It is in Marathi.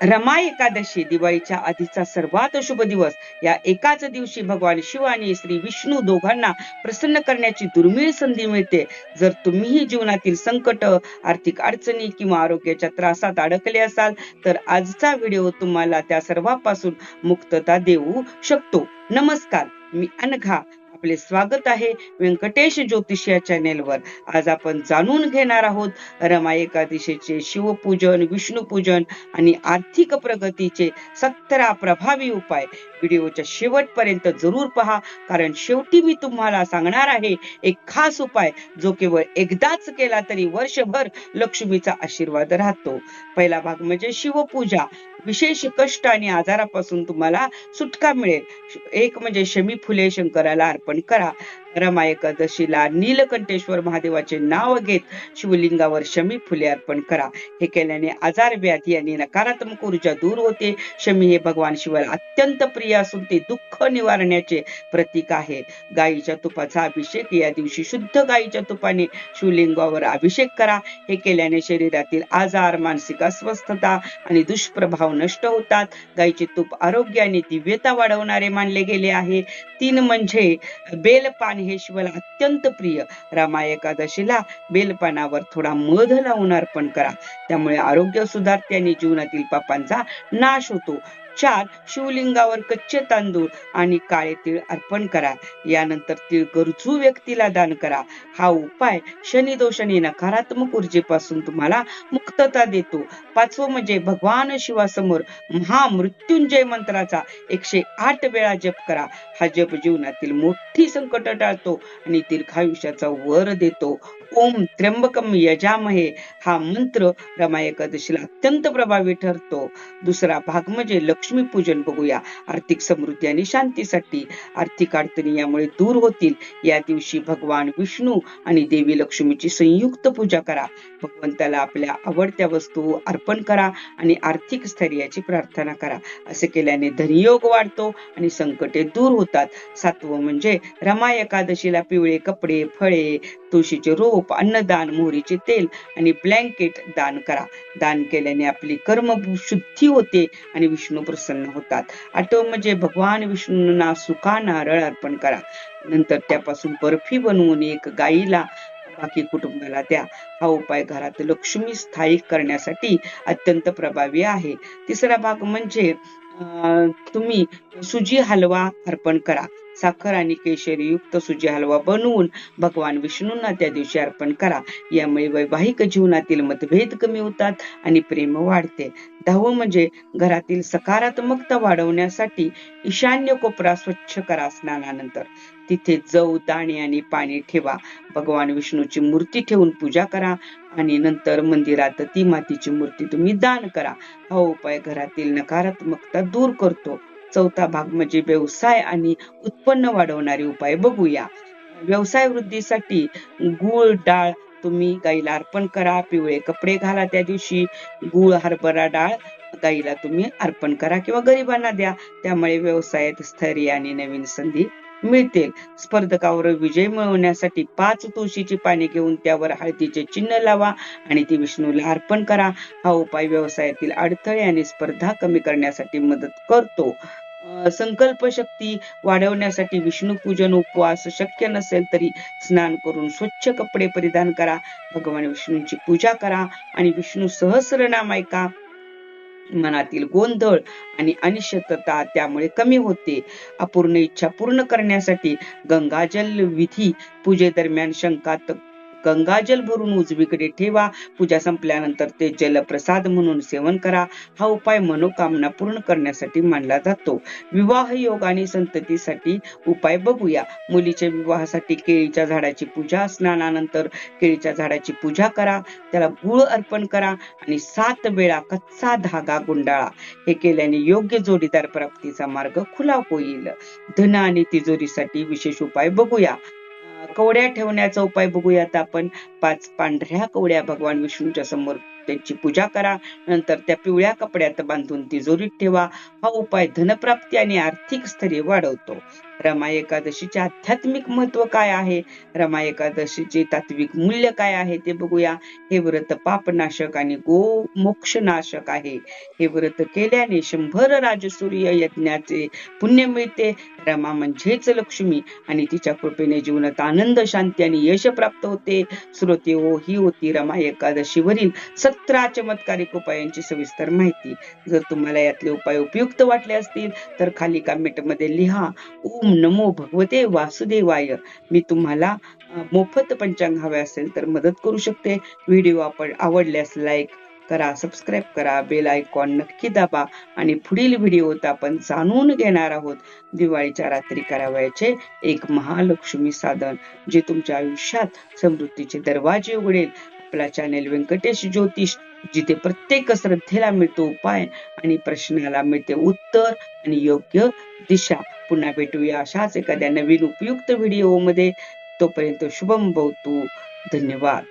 रमा एकादशी दिवाळीच्या आधीचा सर्वात शुभ दिवस. या एकाच दिवशी भगवान शिव आणि श्री विष्णू दोघांना प्रसन्न करण्याची दुर्मिळ संधी मिळते. जर तुम्हीही जीवनातील संकट आर्थिक अडचणी किंवा आरोग्याच्या त्रासात अडकले असाल तर आजचा व्हिडिओ तुम्हाला त्या सर्वापासून मुक्तता देऊ शकतो. नमस्कार मी अनघा आपले स्वागत आहे व्यंकटेश ज्योतिष या चॅनेलवर. आज आपण जाणून घेणार आहोत रमा एकादशीचे शिवपूजन विष्णूपूजन आणि आर्थिक प्रगतीचे सतरा प्रभावी उपाय. व्हिडिओच्या शेवटपर्यंत जरूर पहा कारण शेवटी मी तुम्हाला सांगणार आहे एक खास उपाय जो केवळ एकदाच केला तरी वर्षभर लक्ष्मीचा आशीर्वाद राहतो. पहिला भाग म्हणजे शिवपूजा. विशेष कष्ट आणि आजारापासून तुम्हाला सुटका मिळेल. एक म्हणजे शमी फुले शंकराला अर्पण करा. रमा एकादशीला नीलकंठेश्वर महादेवाचे नाव घेत शिवलिंगावर शमी फुले अर्पण करा. हे केल्याने आजार व्याधी आणि नकारात्मक ऊर्जा दूर होते. शमी हे भगवान शिवाला अत्यंत प्रिय असून ते दुःख निवारण्याचे प्रतीक आहे. गायीच्या तुपाचा अभिषेक या दिवशी शुद्ध गायीच्या तुपाने शिवलिंगावर अभिषेक करा. हे केल्याने शरीरातील आजार मानसिक अस्वस्थता आणि दुष्प्रभाव नष्ट होतात. गायीचे तूप आरोग्य आणि दिव्यता वाढवणारे मानले गेले आहे. तीन म्हणजे बेलपान हे शिवाला अत्यंत प्रिय. रामा एकादशीला बेलपानावर थोडा मध लावून अर्पण करा. त्यामुळे आरोग्य सुधारते आणि जीवनातील पापांचा नाश होतो. चार शिवलिंगावर कच्चे तांदूळ आणि काळे तीळ अर्पण करा. यानंतर तीळ गरजू व्यक्तीला दान करा. हा उपाय शनी दोष आणि नकारात्मक ऊर्जेपासून तुम्हाला मुक्तता देतो. पाचवं म्हणजे भगवान शिवासमोर महामृत्युंजय मंत्राचा एकशे आठ वेळा जप करा. हा जप जीवनातील मोठी संकट टाळतो आणि दीर्घायुष्याचा वर देतो. ओम त्र्यंबकम यजामहे. हा मंत्र रमा एकादशीला अत्यंत प्रभावी ठरतो. दुसरा भाग म्हणजे लक्ष पूजन बघूया. आर्थिक समृद्धी आणि शांतीसाठी आर्थिक अडचणी यामुळे दूर होतील. या दिवशी भगवान विष्णू आणि देवी लक्ष्मीची संयुक्त पूजा करा. भगवंताला आपल्या आवडत्या वस्तू अर्पण करा आणि आर्थिक स्थैर्याची प्रार्थना करा. असे केल्याने धनयोग वाढतो आणि संकटे दूर होतात. सातवं म्हणजे रमा एकादशीला पिवळे कपडे फळे तुळशीचे रोप अन्नदान मोहरीचे तेल आणि ब्लँकेट दान करा. दान केल्याने आपली कर्म शुद्धी होते आणि विष्णू प्रसन्न होतात. आठव म्हणजे भगवान विष्णूंना सुका नारळ अर्पण करा. नंतर त्यापासून बर्फी बनवून एक गाईला बाकी कुटुंबाला द्या. हा उपाय घरात लक्ष्मी स्थायिक करण्यासाठी अत्यंत प्रभावी आहे. तिसरा भाग म्हणजे तुम्ही सुजी हलवा अर्पण करा. साखर आणि केशरी युक्त सुजी हलवा बनवून भगवान विष्णूंना त्या दिवशी अर्पण करा. यामुळे वैवाहिक जीवनातील मतभेद कमी होतात आणि प्रेम वाढते. दहावं म्हणजे घरातील सकारात्मकता वाढवण्यासाठी ईशान्य कोपरा स्वच्छ करा स्नानानंतर. तिथे जव दाणे आणि पाणी ठेवा. भगवान विष्णूची मूर्ती ठेवून पूजा करा आणि नंतर मंदिरात ती मातीची मूर्ती तुम्ही दान करा. हा उपाय घरातील नकारात्मकता दूर करतो. चौथा भाग म्हणजे व्यवसाय आणि उत्पन्न वाढवणारे उपाय बघूया. व्यवसाय वृद्धीसाठी गुळ डाळ तुम्ही गाईला अर्पण करा. पिवळे कपडे घाला त्या दिवशी. गुळ हरभरा डाळ गाईला तुम्ही अर्पण करा किंवा गरिबांना द्या. त्यामुळे व्यवसायात स्थैर्य आणि नवीन संधी मिळतील. स्पर्धकावर विजय मिळवण्यासाठी पाच तुळशीची पाने घेऊन त्यावर हळदीचे चिन्ह लावा आणि ती विष्णूला अर्पण करा. हा उपाय व्यवसायातील अडथळे आणि स्पर्धा कमी करण्यासाठी मदत करतो. संकल्प शक्ती वाढवण्यासाठी विष्णू पूजन उपवास शक्य नसेल तरी स्नान करून स्वच्छ कपडे परिधान करा. भगवान विष्णूंची पूजा करा आणि विष्णू सहस्रनाम ऐका. मनातील गोंधळ आणि अनिश्चितता त्यामुळे कमी होते. अपूर्ण इच्छा पूर्ण करण्यासाठी गंगाजल विधी पूजेदरम्यान शंकात गंगाजल भरून उजवीकडे ठेवा. पूजा संपल्यानंतर ते जलप्रसाद म्हणून सेवन करा. हा उपाय मनोकामना पूर्ण करण्यासाठी मानला जातो. विवाह योग आणि संततीसाठी उपाय बघूया. मुलीच्या विवाहासाठी केळीच्या झाडाची पूजा स्नानानंतर केळीच्या झाडाची पूजा करा. त्याला गुळ अर्पण करा आणि सात वेळा कच्चा धागा गुंडाळा. हे केल्याने योग्य जोडीदार प्राप्तीचा मार्ग खुला होईल. धन आणि तिजोरीसाठी विशेष उपाय बघूया. कवड्या ठेवण्याचा उपाय बघूयात आपण. पाच पांढऱ्या कवड्या भगवान विष्णूच्या समोर. त्यांची पूजा करा. नंतर त्या पिवळ्या कपड्यात बांधून तिजोरीत ठेवा. हा उपाय धनप्राप्ती आणि आर्थिक स्थैर्य वाढवतो. रमा एकादशीचे आध्यात्मिक महत्त्व काय आहे? रमा एकादशीचे तात्विक मूल्य काय आहे ते बघूया. हे व्रत पापनाशक आणि गो मोक्षनाशक आहे. हे व्रत केल्याने शंभर राजसूर्य यज्ञाचे पुण्य मिळते. रमा म्हणजेच लक्ष्मी आणि तिच्या कृपेने जीवनात आनंद शांती आणि यश प्राप्त होते. श्रोते ओ ही होती रमा एकादशीवरील सतरा चमत्कारिक उपायांची सविस्तर माहिती. जर तुम्हाला यातले उपाय उपयुक्त वाटले असतील तर खाली कमेंटमध्ये लिहा ओम नमो भगवते वासुदेवाय. मी तुम्हाला मोफत पंचांग हवे असेल तर मदत करू शकते. व्हिडिओ आपण आवडल्यास लाईक करा सबस्क्राईब करा बेल आयकॉन नक्की दाबा आणि पुढील व्हिडिओत आपण जाणून घेणार आहोत दिवाळीच्या रात्री करावयाचे एक महालक्ष्मी साधन जे तुमच्या आयुष्यात समृद्धीचे दरवाजे उघडेल. आपला चॅनेल व्यंकटेश ज्योतिष जिथे प्रत्येक श्रद्धेला मिळतो उपाय आणि प्रश्नाला मिळते उत्तर आणि योग्य दिशा. पुन्हा भेटूया अशाच एखाद्या नवीन उपयुक्त व्हिडिओमध्ये. तोपर्यंत शुभम भवतो धन्यवाद.